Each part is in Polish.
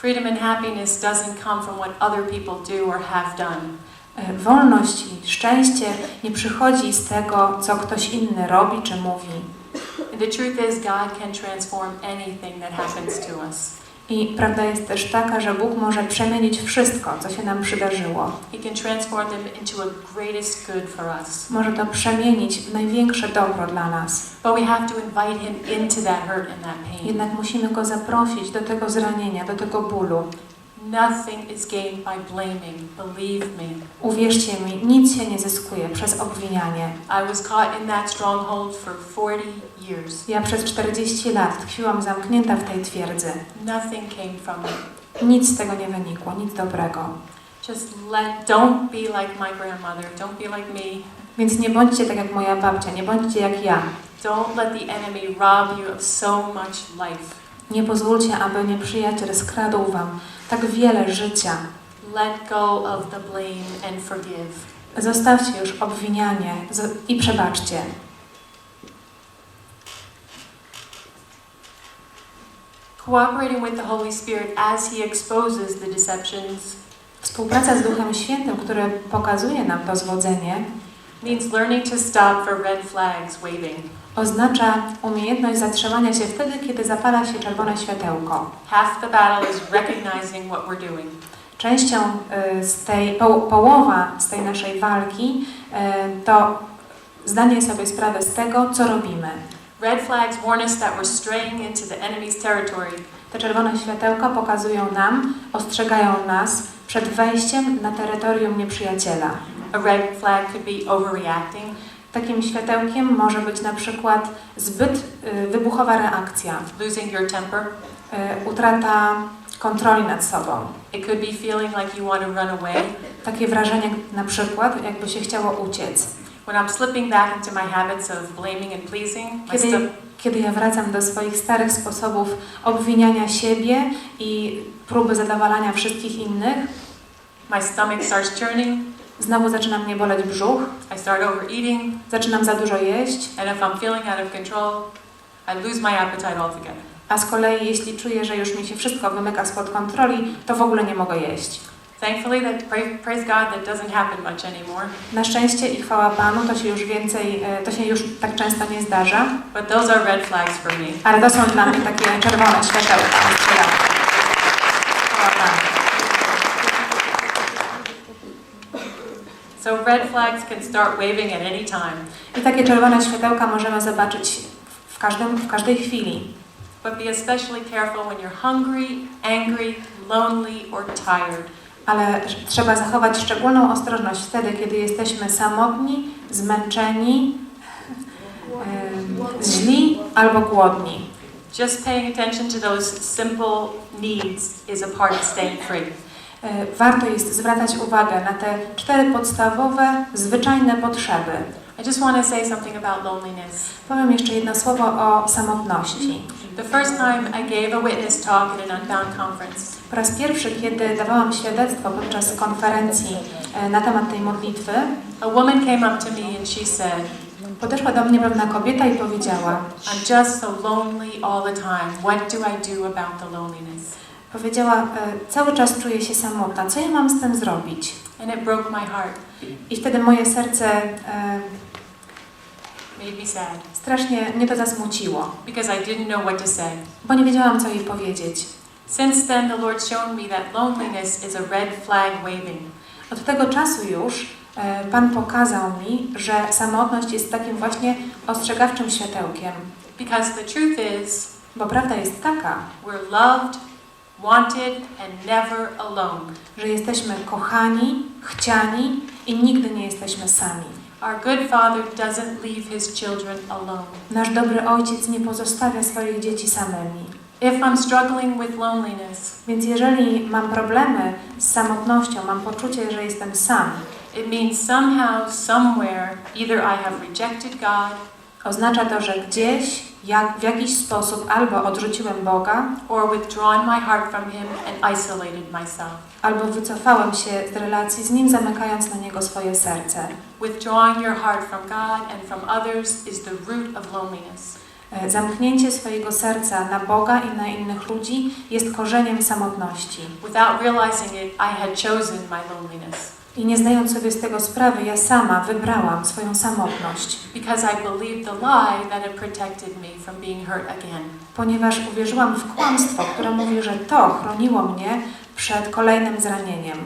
Freedom and happiness doesn't come from what other people do or have done. E, Wolność i szczęście nie przychodzi z tego, co ktoś inny robi czy mówi. The truth is, God can transform anything that happens to us. I prawda jest też taka, że Bóg może przemienić wszystko, co się nam przydarzyło. Może to przemienić w największe dobro dla nas. Jednak musimy Go zaprosić do tego zranienia, do tego bólu. Nothing is gained by blaming, believe me. Uwierzcie mi, nic się nie zyskuje przez obwinianie. I was caught in that stronghold for 40 years. Ja przez 40 lat tkwiłam zamknięta w tej twierdzy. Nothing came from it. Nic z tego nie wynikło, nic dobrego. Just let, don't be like my grandmother, don't be like me. Więc nie bądźcie tak jak moja babcia, nie bądźcie jak ja. Don't let the enemy rob you of so much life. Nie pozwólcie, aby nieprzyjaciel skradł wam tak wiele życia. Let go of the blame and forgive. Zostawcie już obwinianie i przebaczcie. Cooperating with the Holy Spirit as He exposes the deceptions Współpraca z Duchem Świętym, który pokazuje nam to zwodzenie, means learning to stop for red flags waving. oznacza umiejętność zatrzymania się wtedy, kiedy zapala się czerwone światełko. Half the battle is recognizing what we're doing. Częścią y, z tej, po, połowa z tej naszej walki y, to zdanie sobie sprawy z tego, co robimy. Red flags warn us that we're straying into the enemy's territory. Te czerwone światełka pokazują nam, ostrzegają nas przed wejściem na terytorium nieprzyjaciela. A red flag could be overreacting, Takim światełkiem może być na przykład zbyt y, wybuchowa reakcja, losing your temper. y, utrata kontroli nad sobą. It could be feeling like you want to run away. Takie wrażenie na przykład, jakby się chciało uciec. When I'm slipping back into my habits of blaming and pleasing, Kiedy, kiedy ja wracam do swoich starych sposobów obwiniania siebie i próby zadowalania wszystkich innych, my stomach starts churning, znowu zaczyna mnie boleć brzuch, I start overeating, zaczynam za dużo jeść, and if I'm feeling out of control, I lose my appetite altogether. a z kolei jeśli czuję, że już mi się wszystko wymyka spod kontroli, to w ogóle nie mogę jeść. Thankfully, that pra- praise God, that doesn't happen much anymore. Na szczęście i chwała Panu, to się już więcej, e, to się już tak często nie zdarza, But those are red flags for me. ale to są dla mnie takie czerwone światełka. Chwała Panu. So red flags can start waving at any time. I takie czerwone światełka możemy zobaczyć w, każdym, w każdej chwili. But be especially careful when you're hungry, angry, lonely, or tired. Ale trzeba zachować szczególną ostrożność wtedy, kiedy jesteśmy samotni, zmęczeni, em, źli albo głodni. Just paying attention to those simple needs is a part of staying free. E, Warto jest zwracać uwagę na te cztery podstawowe, zwyczajne potrzeby. I just want to say something about loneliness. Powiem jeszcze jedno słowo o samotności. The first time I gave a witness talk at an Unbound conference, Po raz pierwszy, kiedy dawałam świadectwo podczas konferencji e, na temat tej modlitwy, a woman came up to me and she said, podeszła do mnie pewna kobieta i powiedziała, I'm just so lonely all the time. What do I do about the loneliness? Powiedziała, e, cały czas czuję się samotna, co ja mam z tym zrobić? And it broke my heart, I wtedy moje serce e, made me sad, strasznie mnie to zasmuciło, because I didn't know what to say. bo nie wiedziałam, co jej powiedzieć. Since then, the Lord's shown me that loneliness is a red flag waving. Od tego czasu już e, Pan pokazał mi, że samotność jest takim właśnie ostrzegawczym światełkiem. Because the truth is, Bo prawda jest taka, we're loved, wanted, and never alone. że jesteśmy kochani, chciani i nigdy nie jesteśmy sami. Our good Father doesn't leave His children alone. Nasz dobry Ojciec nie pozostawia swoich dzieci samymi. If I'm struggling with loneliness, Więc jeżeli mam problemy z samotnością, mam poczucie, że jestem sam, it means somehow, somewhere, either I have rejected God oznacza to, że gdzieś, jak, w jakiś sposób albo odrzuciłem Boga, or withdrawn my heart from Him and isolated myself. albo wycofałem się z relacji z Nim, zamykając na Niego swoje serce. Withdrawing your heart from God and from others is the root of loneliness. E, Zamknięcie swojego serca na Boga i na innych ludzi jest korzeniem samotności. Without realizing it, I had chosen my loneliness I nie zdając sobie z tego sprawy, ja sama wybrałam swoją samotność, because I believed the lie that had protected me from being hurt again. ponieważ uwierzyłam w kłamstwo, które mówi, że to chroniło mnie przed kolejnym zranieniem.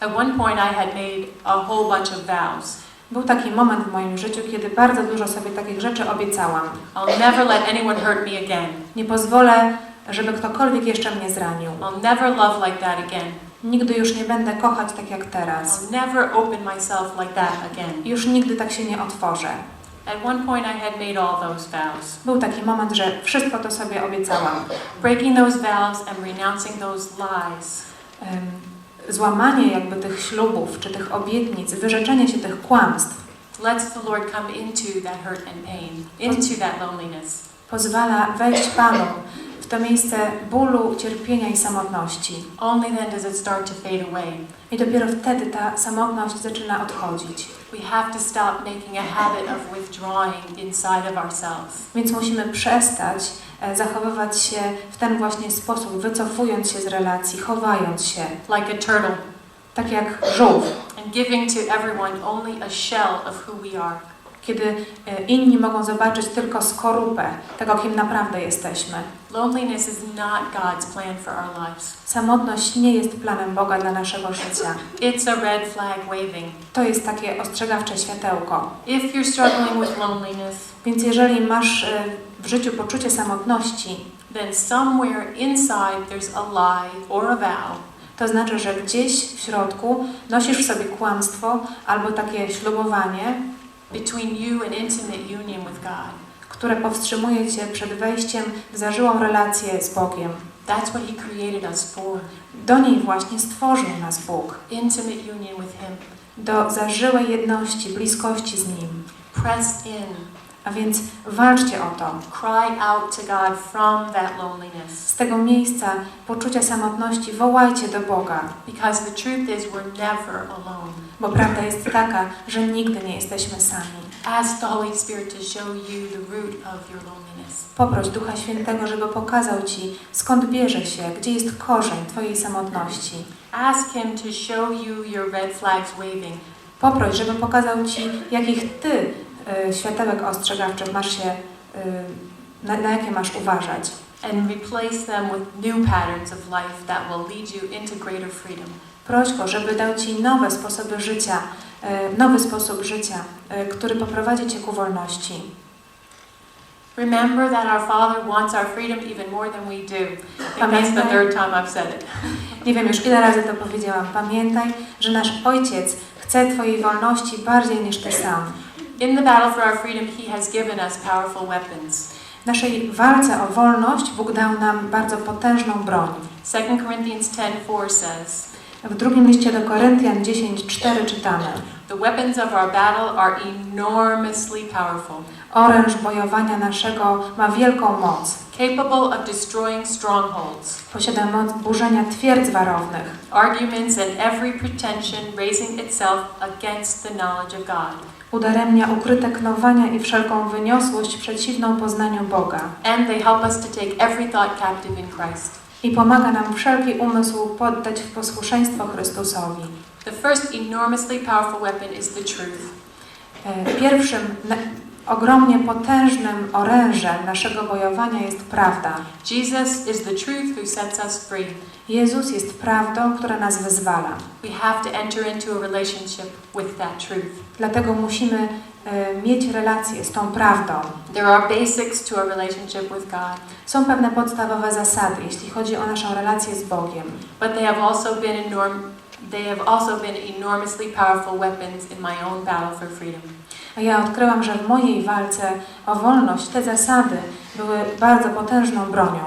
At one point, I had made a whole bunch of vows. Był taki moment w moim życiu, kiedy bardzo dużo sobie takich rzeczy obiecałam. I'll never let anyone hurt me again. Nie pozwolę, żeby ktokolwiek jeszcze mnie zranił. I'll never love like that again. Nigdy już nie będę kochać tak jak teraz. I'll never open myself like that again. Już nigdy tak się nie otworzę. At one point, I had made all those vows. Był taki moment, że wszystko to sobie obiecałam. Breaking those vows and renouncing those lies Em, Złamanie jakby tych ślubów, czy tych obietnic, wyrzeczenie się tych kłamstw lets the Lord come into that hurt and pain, into that loneliness. pozwala wejść Panu w to miejsce bólu, cierpienia i samotności. Only then does it start to fade away. I dopiero wtedy ta samotność zaczyna odchodzić. We have to stop making a habit of withdrawing inside of ourselves. Więc musimy przestać e, zachowywać się w ten właśnie sposób, wycofując się z relacji, chowając się, like a turtle, tak jak żółw, and giving to everyone only a shell of who we are. Kiedy e, inni mogą zobaczyć tylko skorupę tego, kim naprawdę jesteśmy. Loneliness is not God's plan for our lives. Samotność nie jest planem Boga dla naszego życia. It's a red flag waving. To jest takie ostrzegawcze światełko. If you're struggling with loneliness, Więc jeżeli masz e, w życiu poczucie samotności, then somewhere inside there's a lie or a vow to znaczy, że gdzieś w środku nosisz w sobie kłamstwo albo takie ślubowanie, between you and intimate union with God. które powstrzymuje Cię przed wejściem w zażyłą relację z Bogiem. That's what He created us for. Do niej właśnie stworzył nas Bóg. Intimate union with Him. Do zażyłej jedności, bliskości z Nim. Press in. A więc walczcie o to. Cry out to God from that loneliness. Z tego miejsca poczucia samotności wołajcie do Boga. Because the truth is, we're never alone. Bo prawda jest taka, że nigdy nie jesteśmy sami. Ask the Holy Spirit to show you the root of your loneliness. Poproś Ducha Świętego, żeby pokazał Ci, skąd bierze się, gdzie jest korzeń Twojej samotności. Ask Him to show you your red flags waving. Poproś, żeby pokazał Ci, jakich Ty światełek ostrzegawczych masz się, y, na, na jakie masz uważać. and replace them with new patterns of life that will lead you into greater freedom. Proś Go, żeby dał Ci nowe sposoby życia, y, nowy sposób życia, który poprowadzi Cię ku wolności. Remember that our Father wants our freedom even more than we do. That's the third time I've said it. Nie wiem już ile razy to powiedziałam. Pamiętaj, że nasz Ojciec chce Twojej wolności bardziej niż Ty sam. In the battle for our freedom, He has given us powerful weapons. W naszej walce o wolność Bóg dał nam bardzo potężną broń. 2 Corinthians 10:4 says, W drugim liście do Koryntian 10:4 czytamy: "The weapons of our battle are enormously powerful, Oręż bojowania naszego ma wielką moc. capable of destroying strongholds, Posiada moc burzenia twierdz warownych, arguments, and every pretension raising itself against the knowledge of God." Udaremnia ukryte knowania i wszelką wyniosłość przeciwną poznaniu Boga. And they help us to take every thought captive in Christ. I pomaga nam wszelki umysł poddać w posłuszeństwo Chrystusowi. The first enormously powerful weapon is the truth. E, Pierwszym, ogromnie potężnym orężem naszego bojowania jest prawda. Jesus is the truth who sets us free. Jezus jest prawdą, która nas wyzwala. We have to enter into a relationship with that truth. Dlatego musimy e, mieć relację z tą prawdą. There are basics to a relationship with God, Są pewne podstawowe zasady, jeśli chodzi o naszą relację z Bogiem, but they have also been enorm- they have also been enormously powerful weapons in my own battle for freedom. a ja odkryłam, że w mojej walce o wolność te zasady były bardzo potężną bronią.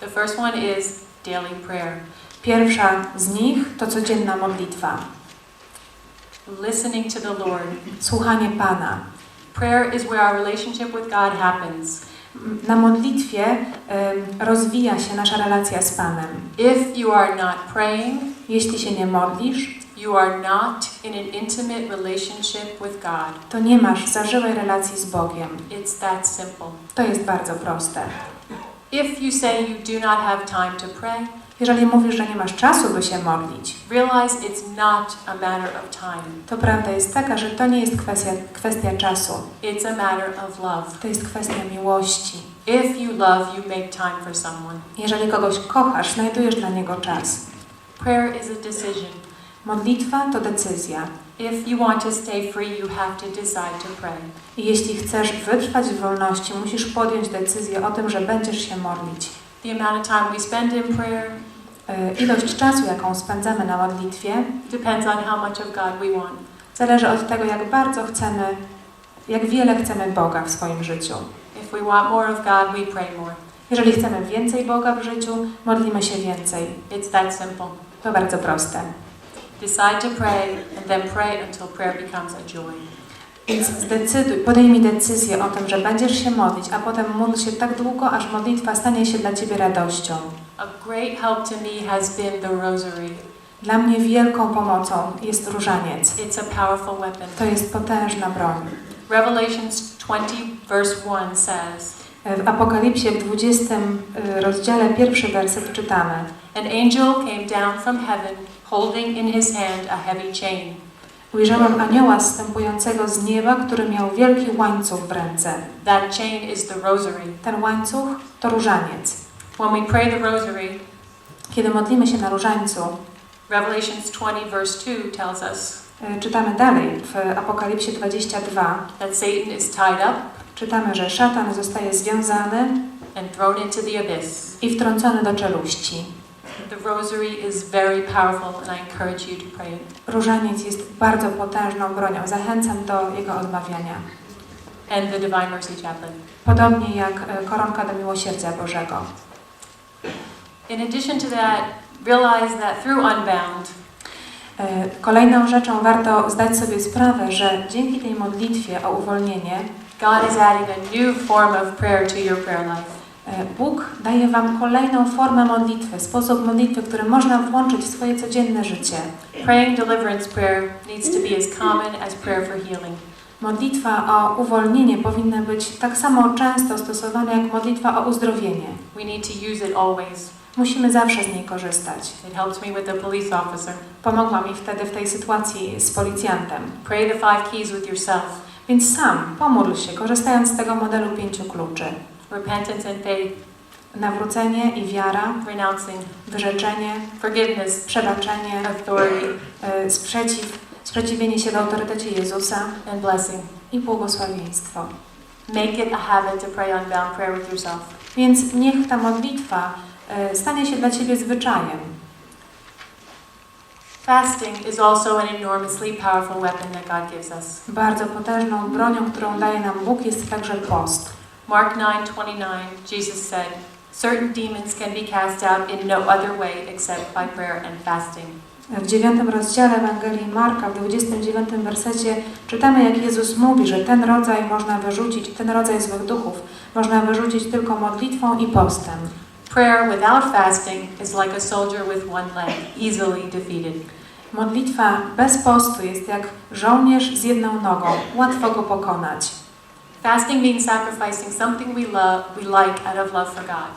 The first one is daily prayer, Pierwsza z nich to codzienna modlitwa, listening to the Lord. słuchanie Pana. Prayer is where our relationship with God happens. Na modlitwie rozwija się nasza relacja z Panem. If you are not praying, Jeśli się nie modlisz, you are not in an intimate relationship with God. to nie masz zażyłej relacji z Bogiem. It's that simple. To jest bardzo proste. If you say you do not have time to pray, Jeżeli mówisz, że nie masz czasu, by się modlić, realize it's not a matter of time. to prawda jest taka, że to nie jest kwestia, kwestia czasu. It's a matter of love. To jest kwestia miłości. If you love, you make time for someone. Jeżeli kogoś kochasz, znajdujesz dla niego czas. Prayer is a decision. Modlitwa to decyzja. If you want to stay free, you have to decide to pray. I jeśli chcesz wytrwać w wolności, musisz podjąć decyzję o tym, że będziesz się modlić. The amount of time we spend in prayer Ilość czasu, jaką spędzamy na modlitwie, depends on how much of God we want. zależy od tego, jak bardzo chcemy, jak wiele chcemy Boga w swoim życiu. If we want more of God, we pray more. Jeżeli chcemy więcej Boga w życiu, modlimy się więcej. It's that simple. To bardzo proste. Decide to pray and then pray until prayer becomes a joy. Więc zdecyduj, podejmij decyzję o tym, że będziesz się modlić, a potem módl się tak długo, aż modlitwa stanie się dla Ciebie radością. A great help to me has been the rosary. Dla mnie wielką pomocą jest różaniec. It's a powerful weapon. To jest potężna broń. Revelations 20, verse 1 says, W Apokalipsie w 20 y, rozdziale pierwszy werset czytamy An angel came down from heaven, holding in his hand a heavy chain. Ujrzałem anioła zstępującego z nieba, który miał wielki łańcuch w ręce. That chain is the rosary. Ten łańcuch to różaniec. When we pray the rosary, Kiedy modlimy się na różańcu, Revelations 20, verse 2 tells us y, czytamy dalej w Apokalipsie 22, that Satan is tied up czytamy, że szatan zostaje związany and thrown into the abyss. i wtrącony do czeluści. The rosary is very powerful, and I encourage you to pray it. Różaniec jest bardzo potężną bronią. Zachęcam do jego odmawiania. And the Divine Mercy Chaplain. Podobnie jak y, koronka do miłosierdzia Bożego. In addition to that, realize that through Unbound, Y, Kolejną rzeczą warto zdać sobie sprawę, że dzięki tej modlitwie o uwolnienie God is adding a new form of prayer to your prayer life. E, Bóg daje Wam kolejną formę modlitwy, sposób modlitwy, który można włączyć w swoje codzienne życie. Praying deliverance prayer needs to be as common as prayer for healing. Modlitwa o uwolnienie powinna być tak samo często stosowana jak modlitwa o uzdrowienie. We need to use it always. Musimy zawsze z niej korzystać. It helps me with a police officer. Pomogła mi wtedy w tej sytuacji z policjantem. Pray the five keys with yourself. Więc sam pomódl się, korzystając z tego modelu pięciu kluczy. Repentance and faith, Nawrócenie i wiara, renouncing, wyrzeczenie, forgiveness, przebaczenie, authority, e, sprzeciw, sprzeciwienie się w autorytecie Jezusa and blessing. i błogosławieństwo. Make it a habit to pray unbound prayer with yourself. Więc niech ta modlitwa stanie się dla Ciebie zwyczajem. Fasting is also an enormously powerful weapon that God gives us. Bardzo potężną bronią, którą daje nam Bóg, jest także post. Mark 9:29, Jesus said, "Certain demons can be cast out in no other way except by prayer and fasting." W dziewiątym rozdziale Ewangelii Marka, w 29 wersecie czytamy, jak Jezus mówi, że ten rodzaj można wyrzucić, ten rodzaj złych duchów można wyrzucić tylko modlitwą i postem. Prayer without fasting is like a soldier with one leg, easily defeated. Modlitwa bez postu jest jak żołnierz z jedną nogą, łatwo go pokonać. Fasting means sacrificing something we love, we like out of love for God.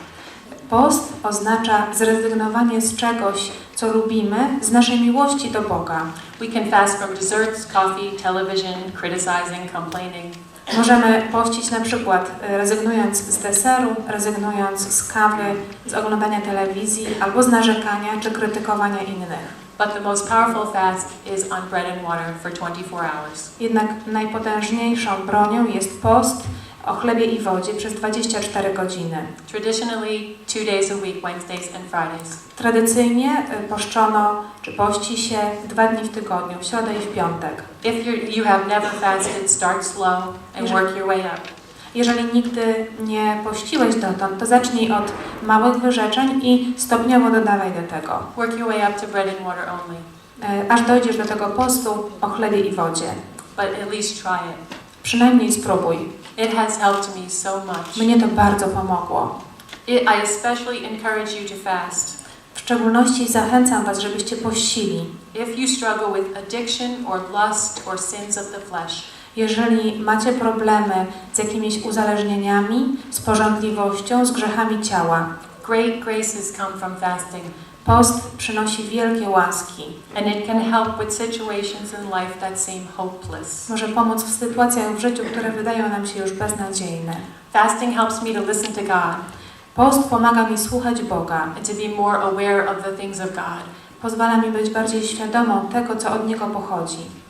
Post oznacza zrezygnowanie z czegoś, co lubimy, z naszej miłości do Boga. We can fast from desserts, coffee, television, criticizing, complaining. Możemy pościć na przykład e, rezygnując z deseru, rezygnując z kawy, z oglądania telewizji albo z narzekania czy krytykowania innych. But the most powerful fast is on bread and water for 24 hours. Jednak najpotężniejszą bronią jest post o chlebie i wodzie przez 24 godziny. Traditionally, two days a week, Wednesdays and Fridays. Tradycyjnie e, poszczono czy pości się dwa dni w tygodniu, w środę i w piątek. If you have never fasted, start slow and work your way up. Jeżeli nigdy nie pościłeś dotąd, to zacznij od małych wyrzeczeń i stopniowo dodawaj do tego, Work your way up to bread and water only, e, aż dojdziesz do tego postu o chlebie i wodzie. but at least try it. Przynajmniej spróbuj. It has helped me so much. Mnie to bardzo pomogło. It, I especially encourage you to fast. W szczególności zachęcam Was, żebyście pościli. If you struggle with addiction or lust or sins of the flesh, Jeżeli macie problemy z jakimiś uzależnieniami, z porządliwością, z grzechami ciała, great graces come from fasting, post przynosi wielkie łaski. and it can help with situations in life that seem hopeless. Może pomóc w sytuacjach w życiu, które wydają nam się już beznadziejne. Fasting helps me to listen to God Post pomaga mi słuchać Boga. and to be more aware of the things of God. Pozwala mi być bardziej świadomą tego, co od Niego pochodzi.